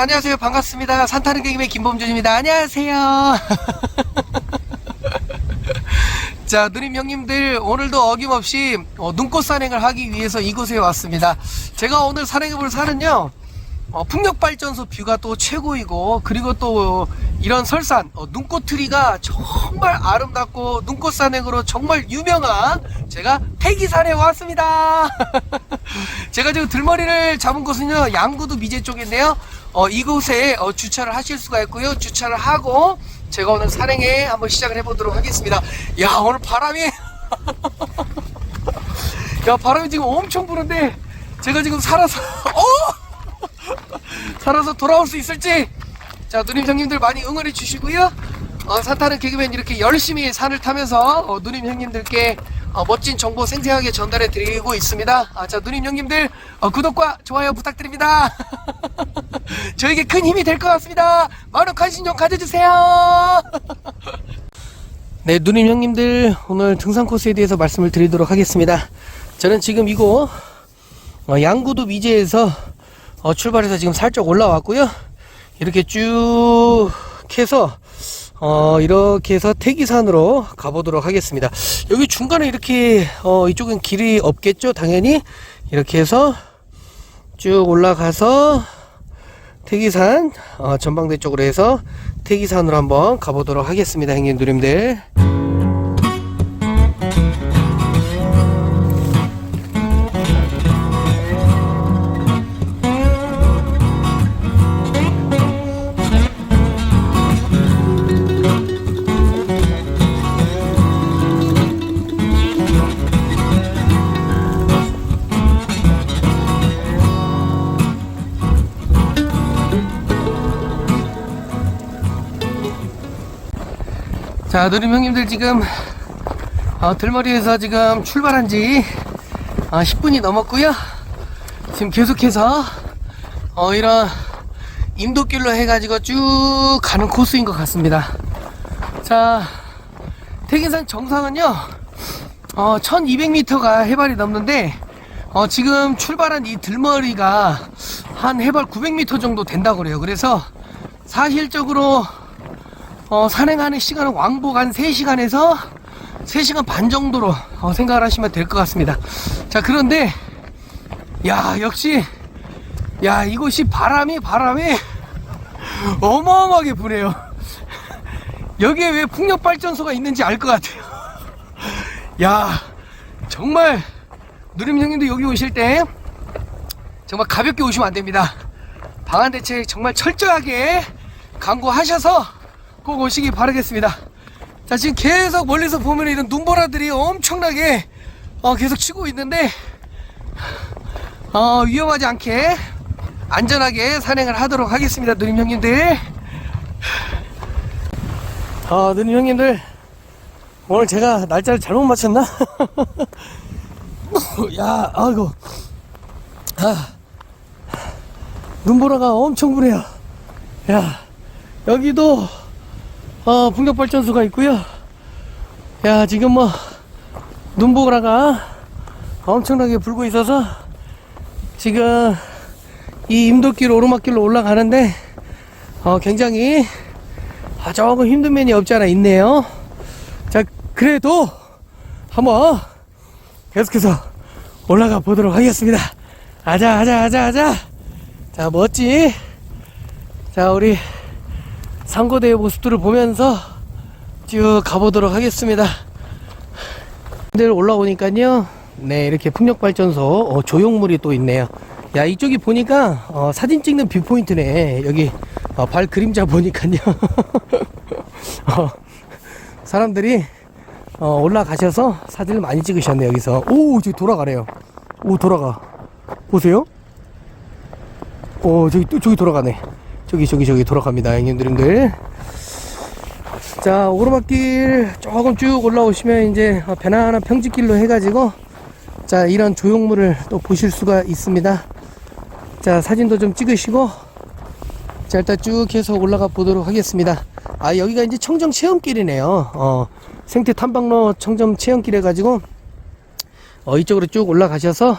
안녕하세요. 반갑습니다. 산타는 게임의 김범준입니다. 안녕하세요. 자 누님 형님들 오늘도 어김없이 어, 눈꽃 산행을 하기 위해서 이곳에 왔습니다. 제가 오늘 산행해 볼 산은요 어, 풍력발전소 뷰가 또 최고이고 그리고 또 이런 설산 어, 눈꽃 트리가 정말 아름답고 눈꽃 산행으로 정말 유명한 제가 태기산에 왔습니다. 제가 지금 들머리를 잡은 곳은요 양구도 미제 쪽인데요. 어, 이곳에 어, 주차를 하실 수가 있고요. 주차를 하고 제가 오늘 산행에 한번 시작을 해보도록 하겠습니다. 야 오늘 바람이. 야 바람이 지금 엄청 부는데 제가 지금 살아서 어 살아서 돌아올 수 있을지. 자 누님 형님들 많이 응원해 주시고요. 어, 산타는 개그맨 이렇게 열심히 산을 타면서 어, 누님 형님들께 어, 멋진 정보 생생하게 전달해 드리고 있습니다. 아, 자 누님 형님들 어, 구독과 좋아요 부탁드립니다. 저에게 큰 힘이 될 것 같습니다. 많은 관심 좀 가져주세요. 네 누님 형님들 오늘 등산 코스에 대해서 말씀을 드리도록 하겠습니다. 저는 지금 이곳 어, 양구도 미제에서 어, 출발해서 지금 살짝 올라왔고요. 이렇게 쭉 해서 어, 이렇게 해서 태기산으로 가보도록 하겠습니다. 여기 중간에 이렇게 어, 이쪽은 길이 없겠죠, 당연히 이렇게 해서 쭉 올라가서 태기산 어, 전방대 쪽으로 해서 태기산으로 한번 가보도록 하겠습니다, 형님 누님들. 자, 누님 형님들 지금 어, 들머리에서 지금 출발한 지 어, 10분이 넘었고요. 지금 계속해서 어, 이런 임도길로 해가지고 쭉 가는 코스인 것 같습니다. 자, 태계산 정상은요, 어, 1200m가 해발이 넘는데, 어, 지금 출발한 이 들머리가 한 해발 900m 정도 된다고 그래요. 그래서 사실적으로 어, 산행하는 시간은 왕복 한 3시간에서 3시간 반 정도로 어, 생각을 하시면 될 것 같습니다. 자, 그런데, 야, 역시, 야, 이곳이 바람이, 바람이 어마어마하게 부네요. 여기에 왜 풍력발전소가 있는지 알 것 같아요. 야, 정말, 누림 형님도 여기 오실 때, 정말 가볍게 오시면 안 됩니다. 방한 대책 정말 철저하게 강구하셔서 꼭 오시기 바라겠습니다. 자, 지금 계속 멀리서 보면 이런 눈보라들이 엄청나게 어, 계속 치고 있는데, 어, 위험하지 않게 안전하게 산행을 하도록 하겠습니다. 누님 형님들. 아, 누님 형님들. 오늘 제가 날짜를 잘못 맞췄나? 야, 아이고. 아, 눈보라가 엄청 부네요. 야, 여기도 어, 풍력발전소가 있고요. 야, 지금 뭐, 눈보라가 엄청나게 불고 있어서, 지금, 이 임도길 오르막길로 올라가는데, 어, 굉장히, 아, 조금 힘든 면이 없지 않아 있네요. 자, 그래도, 한번, 계속해서 올라가 보도록 하겠습니다. 아자, 아자, 아자, 아자. 자, 멋지. 자, 우리, 상고대의 모습들을 보면서 쭉 가보도록 하겠습니다. 들 올라오니까요. 네, 이렇게 풍력발전소 어, 조형물이 또 있네요. 야, 이쪽이 보니까 어, 사진 찍는 뷰포인트네. 여기 어, 발 그림자 보니까요. 어, 사람들이 어, 올라가셔서 사진을 많이 찍으셨네 여기서. 오, 저기 돌아가래요. 오, 돌아가. 보세요. 오, 저기 또 저기 돌아가네. 저기 저기 저기 돌아갑니다 형님들님들. 자 오르막길 조금 쭉 올라오시면 이제 어, 편안한 평지길로 해가지고 자 이런 조형물을 또 보실 수가 있습니다. 자 사진도 좀 찍으시고 자 일단 쭉 해서 올라가 보도록 하겠습니다. 아 여기가 이제 청정 체험길이네요. 어 생태 탐방로 청정 체험길 해가지고 어 이쪽으로 쭉 올라가셔서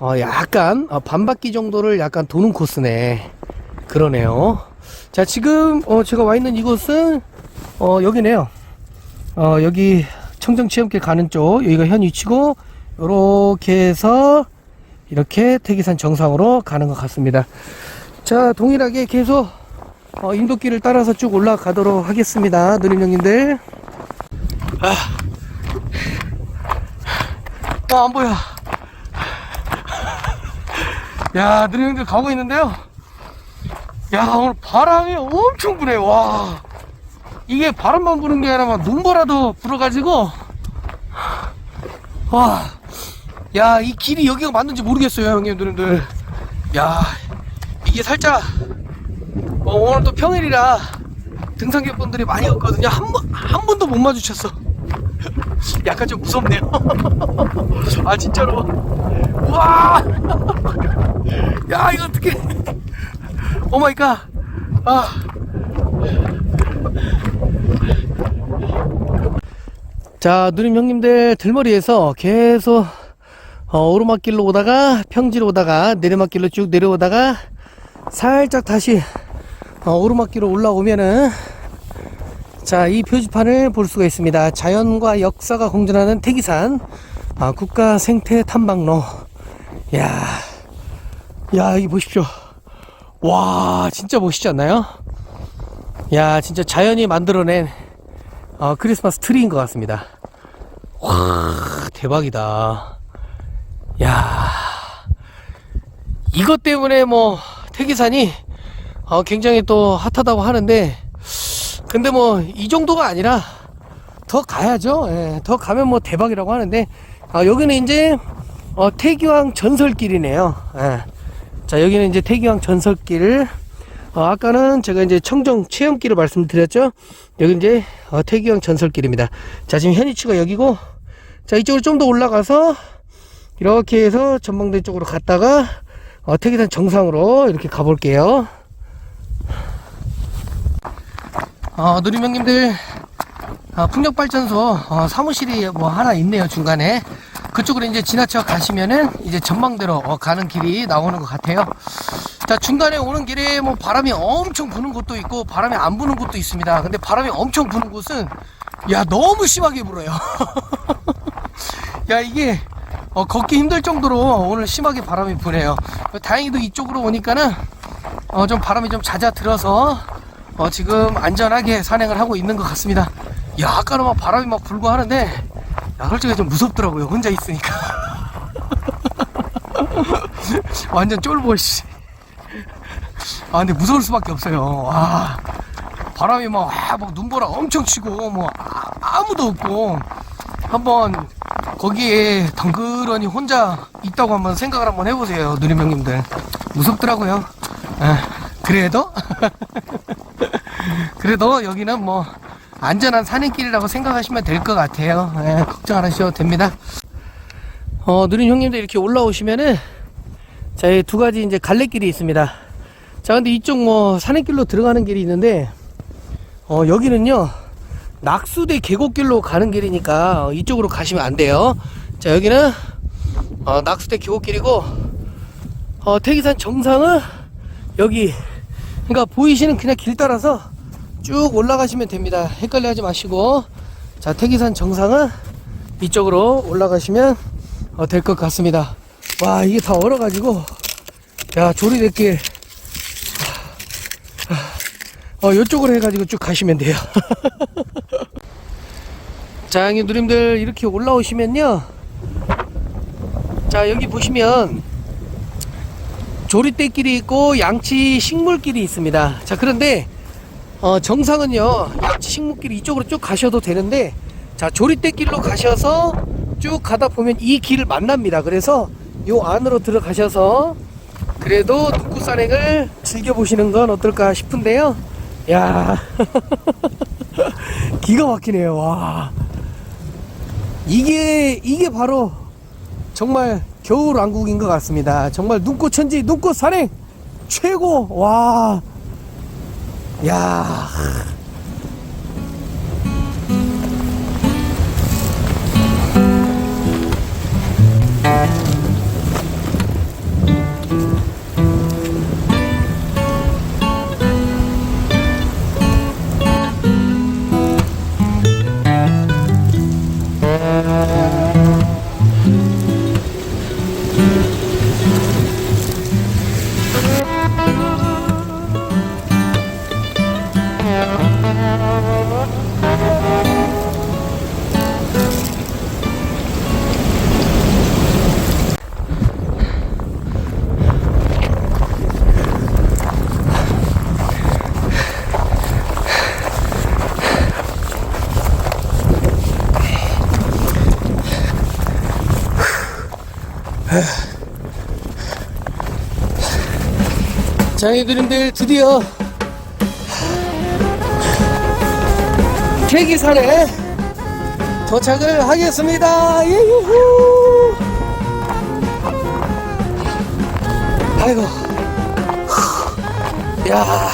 어 약간 어, 반바퀴 정도를 약간 도는 코스네 그러네요. 자, 지금 어, 제가 와 있는 이곳은 어, 여기네요. 어, 여기 청정체험길 가는 쪽 여기가 현 위치고 요렇게 해서 이렇게 태기산 정상으로 가는 것 같습니다. 자, 동일하게 계속 어, 인도길을 따라서 쭉 올라가도록 하겠습니다. 누님 형님들. 아, 아, 안 보여. 야, 누님 형들 가고 있는데요. 야, 오늘 바람이 엄청 부네, 와. 이게 바람만 부는 게 아니라 막 눈보라도 불어가지고, 와. 야, 이 길이 여기가 맞는지 모르겠어요, 형님들들. 야, 이게 살짝, 어, 오늘 또 평일이라 등산객분들이 많이 없거든요. 한 번, 한 번도 못 마주쳤어. 약간 좀 무섭네요. 아, 진짜로. 와! 야, 이거 어떡해. 오 마이 갓. 아. 자, 누님 형님들 들머리에서 계속 어, 오르막길로 오다가 평지로 오다가 내리막길로 쭉 내려오다가 살짝 다시 어, 오르막길로 올라오면은 자, 이 표지판을 볼 수가 있습니다. 자연과 역사가 공존하는 태기산 아, 국가 생태 탐방로. 야, 야, 이 보십시오. 와, 진짜 멋있지 않나요? 야, 진짜 자연이 만들어낸 어, 크리스마스 트리인 것 같습니다. 와, 대박이다. 야, 이것 때문에 뭐 태기산이 어, 굉장히 또 핫하다고 하는데, 근데 뭐 이 정도가 아니라 더 가야죠. 예, 더 가면 뭐 대박이라고 하는데, 아, 여기는 이제 어, 태기왕 전설길이네요. 예. 자, 여기는 이제 태기왕 전설길. 어, 아까는 제가 이제 청정 체험길을 말씀드렸죠. 여기 이제 어, 태기왕 전설길입니다. 자, 지금 현위치가 여기고, 자, 이쪽으로 좀 더 올라가서 이렇게 해서 전망대 쪽으로 갔다가 어, 태기산 정상으로 이렇게 가볼게요. 어, 누리명님들 어, 풍력발전소 어, 사무실이 뭐 하나 있네요 중간에. 그쪽으로 이제 지나쳐 가시면은 이제 전망대로 어, 가는 길이 나오는 것 같아요. 자 중간에 오는 길에 뭐 바람이 엄청 부는 곳도 있고 바람이 안 부는 곳도 있습니다. 근데 바람이 엄청 부는 곳은 야 너무 심하게 불어요. 야 이게 어, 걷기 힘들 정도로 오늘 심하게 바람이 부네요. 다행히도 이쪽으로 오니까는 어, 좀 바람이 좀 잦아들어서 어, 지금 안전하게 산행을 하고 있는 것 같습니다. 야, 아까는 막 바람이 막 불고 하는데, 야, 솔직히 좀 무섭더라고요. 혼자 있으니까. 완전 쫄보, 씨. 아, 근데 무서울 수밖에 없어요. 와, 바람이 막, 와, 막 눈보라 엄청 치고, 뭐, 아, 아무도 없고, 한번 거기에 덩그러니 혼자 있다고 한번 생각을 한번 해보세요. 누리명님들. 무섭더라고요. 아, 그래도? 그래도 여기는 뭐 안전한 산행길이라고 생각하시면 될 것 같아요. 예, 걱정 안 하셔도 됩니다. 어, 누린 형님들 이렇게 올라오시면은 자, 이두 가지 이제 갈래길이 있습니다. 자, 근데 이쪽 뭐 산행길로 들어가는 길이 있는데 어, 여기는요. 낙수대 계곡길로 가는 길이니까 어, 이쪽으로 가시면 안 돼요. 자, 여기는 어, 낙수대 계곡길이고 어, 태기산 정상은 여기 그러니까 보이시는 그냥 길 따라서 쭉 올라가시면 됩니다. 헷갈려 하지 마시고. 자, 태기산 정상은 이쪽으로 올라가시면 어, 될 것 같습니다. 와, 이게 다 얼어가지고. 야, 조리대길. 어, 요쪽으로 해가지고 쭉 가시면 돼요. 자, 형님, 누님들 이렇게 올라오시면요. 자, 여기 보시면 조리대길이 있고 양치 식물길이 있습니다. 자, 그런데 어, 정상은요, 식물길이 이쪽으로 쭉 가셔도 되는데, 자, 조리대길로 가셔서 쭉 가다 보면 이 길을 만납니다. 그래서 요 안으로 들어가셔서 그래도 독구 산행을 즐겨보시는 건 어떨까 싶은데요. 야 기가 막히네요. 와. 이게, 이게 바로 정말 겨울 왕국인 것 같습니다. 정말 눈꽃 천지, 눈꽃 산행 최고. 와. 야. 장애그림들 드디어 계기산에 도착을 하겠습니다. 예유후. 아이고. 야.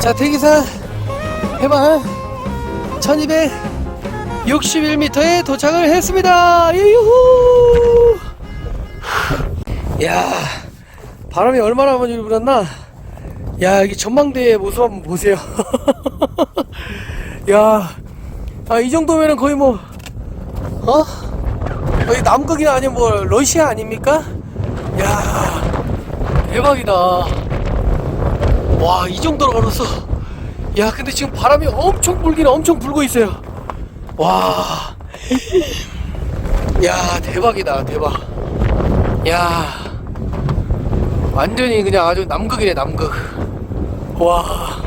자, 대기산 해발 1261m에 도착을 했습니다. 예유후. 야, 바람이 얼마나 많이 불었나? 야, 여기 전망대의 모습 한번 보세요. 야, 아, 이 정도면은 거의 뭐, 어? 거의 남극이나 아니면 뭐, 러시아 아닙니까? 야, 대박이다. 와, 이 정도로 걸었어. 야, 근데 지금 바람이 엄청 불긴 엄청 불고 있어요. 와, 야, 대박이다, 대박. 야, 완전히 그냥 아주 남극이네, 남극. 와.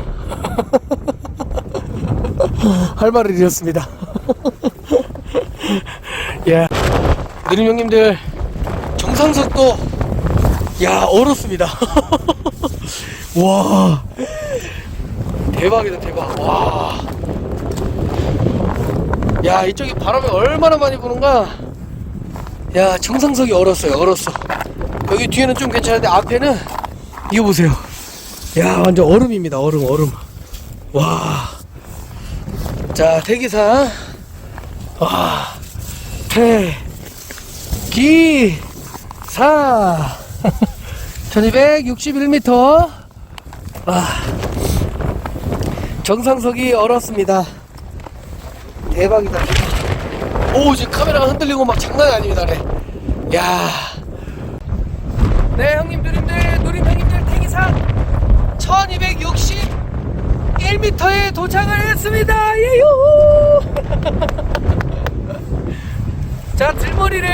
할 말을 잃었습니다. 야, 느림 형님들 정상석도 야 얼었습니다. 와, 대박이다 대박. 와, 야 이쪽이 바람이 얼마나 많이 부는가. 야 정상석이 얼었어요, 얼었어. 여기 뒤에는 좀 괜찮은데 앞에는 이거 보세요. 야 완전 얼음입니다, 얼음, 얼음. 와. 자, 대기사. 와. 대. 기. 사. 1261m. 와. 정상석이 얼었습니다. 대박이다. 오, 지금 카메라가 흔들리고 막 장난이 아닙니다, 네. 야. 네, 형님, 누님들, 누님 형님들, 대기산 1261m에 도착을 했습니다. 예요! 자, 들머리를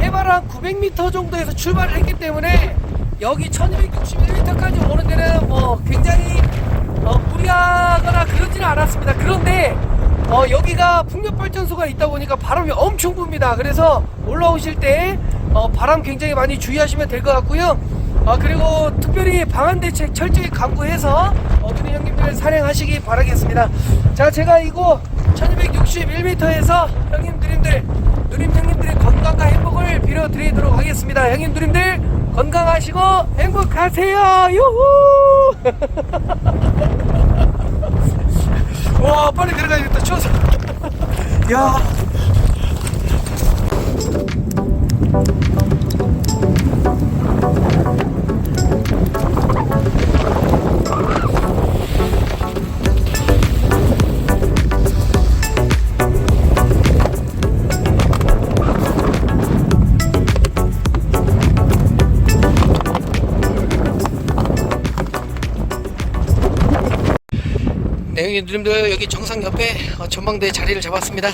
해발 한 900m 정도에서 출발을 했기 때문에 여기 1261m까지 오는 데는 뭐 굉장히 어, 무리하거나 그러지는 않았습니다. 그런데 어, 여기가 풍력발전소가 있다 보니까 바람이 엄청 붑니다. 그래서 올라오실 때 어, 바람 굉장히 많이 주의하시면 될 것 같고요. 아 그리고 특별히 방한 대책 철저히 강구해서 어, 누님 형님들 산행하시기 바라겠습니다. 자 제가 이곳 1261m에서 형님 누님들 누님 형님들의 건강과 행복을 빌어드리도록 하겠습니다. 형님 누님들 건강하시고 행복하세요. 유후. 와 빨리 들어가야겠다 추워서. 야. 누님들 여기 정상 옆에 어, 전망대 자리를 잡았습니다.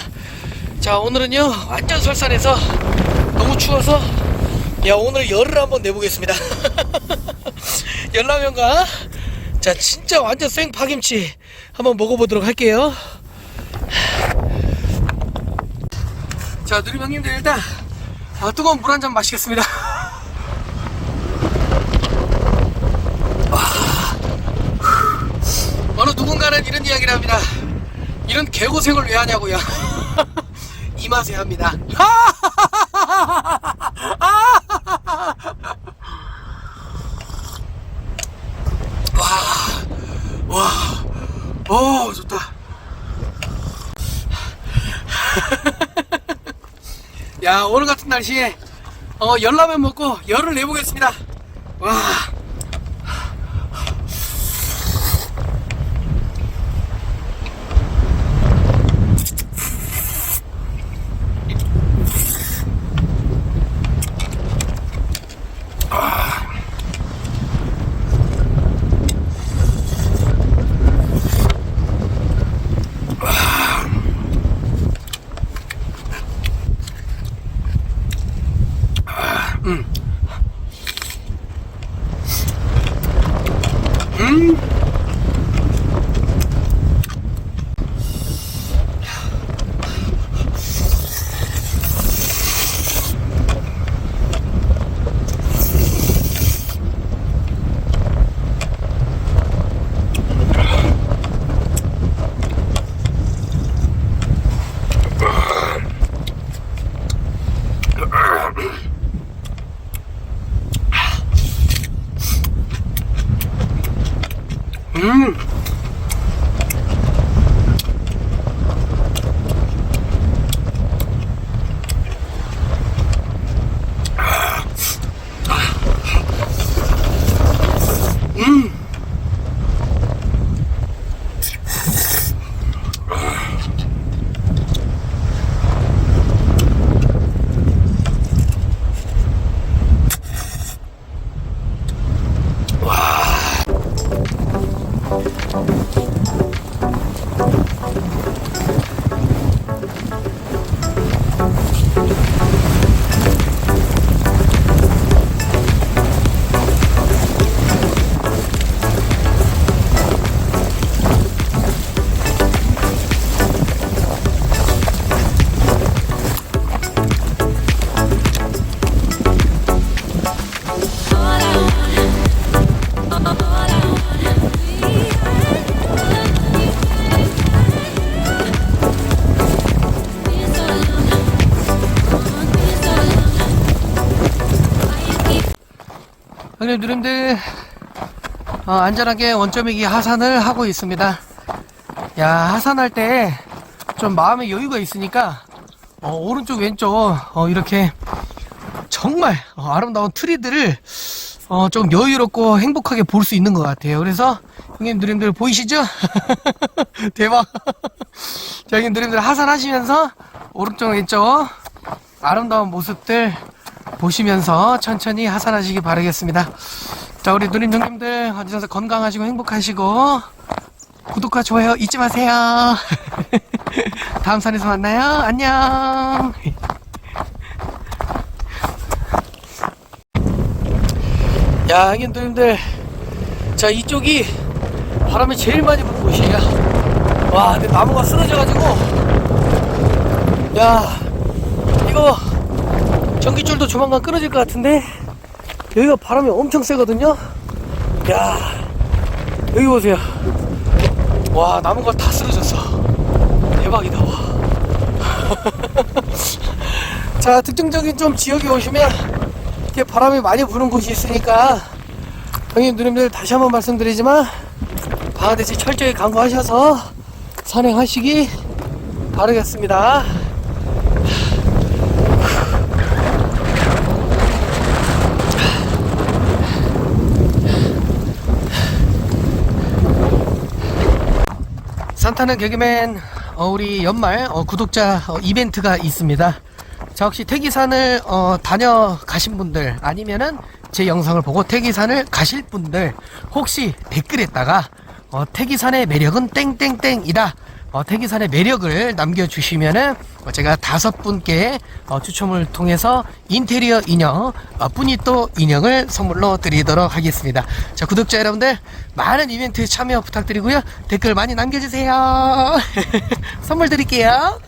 자, 오늘은요 완전 설산해서 너무 추워서 야 오늘 열을 한번 내보겠습니다. 열라면과 자 진짜 완전 생 파김치 한번 먹어보도록 할게요. 자, 누님 형님들 일단 아, 뜨거운 물 한 잔 마시겠습니다. 어느 누군가는 이런 이야기를 합니다. 이런 개고생을 왜 하냐고요. 이 맛에 합니다. 와, 와, 오, 좋다. 야, 오늘 같은 날씨에 어, 열라면 먹고 열을 내보겠습니다. 와. 형님 누님들 어, 안전하게 원점이기 하산을 하고 있습니다. 야 하산할 때 좀 마음의 여유가 있으니까 어, 오른쪽 왼쪽 어, 이렇게 정말 어, 아름다운 트리들을 어, 좀 여유롭고 행복하게 볼 수 있는 것 같아요. 그래서 형님 누님들 보이시죠? 대박. 자, 형님 누님들 하산하시면서 오른쪽 왼쪽 아름다운 모습들 보시면서 천천히 하산하시기 바라겠습니다. 자, 우리 누님 형님들 어디서 건강하시고 행복하시고 구독과 좋아요 잊지 마세요. 다음 산에서 만나요. 안녕. 야, 형님 누님들 자, 이쪽이 바람이 제일 많이 부는 곳이에요. 와, 근데 나무가 쓰러져가지고 야, 이거 전기줄도 조만간 끊어질 것 같은데 여기가 바람이 엄청 세거든요. 야, 여기 보세요. 와, 나무가 다 쓰러졌어. 대박이다. 와. 자, 특징적인 좀 지역에 오시면 이렇게 바람이 많이 부는 곳이 있으니까 형님 누님들 다시 한번 말씀드리지만 방아대지 철저히 강구하셔서 산행하시기 바라겠습니다. 산 타는 개그맨 어, 우리 연말 어, 구독자 어, 이벤트가 있습니다. 자 혹시 태기산을 어, 다녀가신 분들 아니면은 제 영상을 보고 태기산을 가실 분들 혹시 댓글에다가 어, 태기산의 매력은 땡땡땡이다. 어, 태기산의 매력을 남겨주시면은 어, 제가 다섯 분께 어, 추첨을 통해서 인테리어 인형, 어, 뿌니또 인형을 선물로 드리도록 하겠습니다. 자, 구독자 여러분들 많은 이벤트 참여 부탁드리고요. 댓글 많이 남겨주세요. 선물 드릴게요.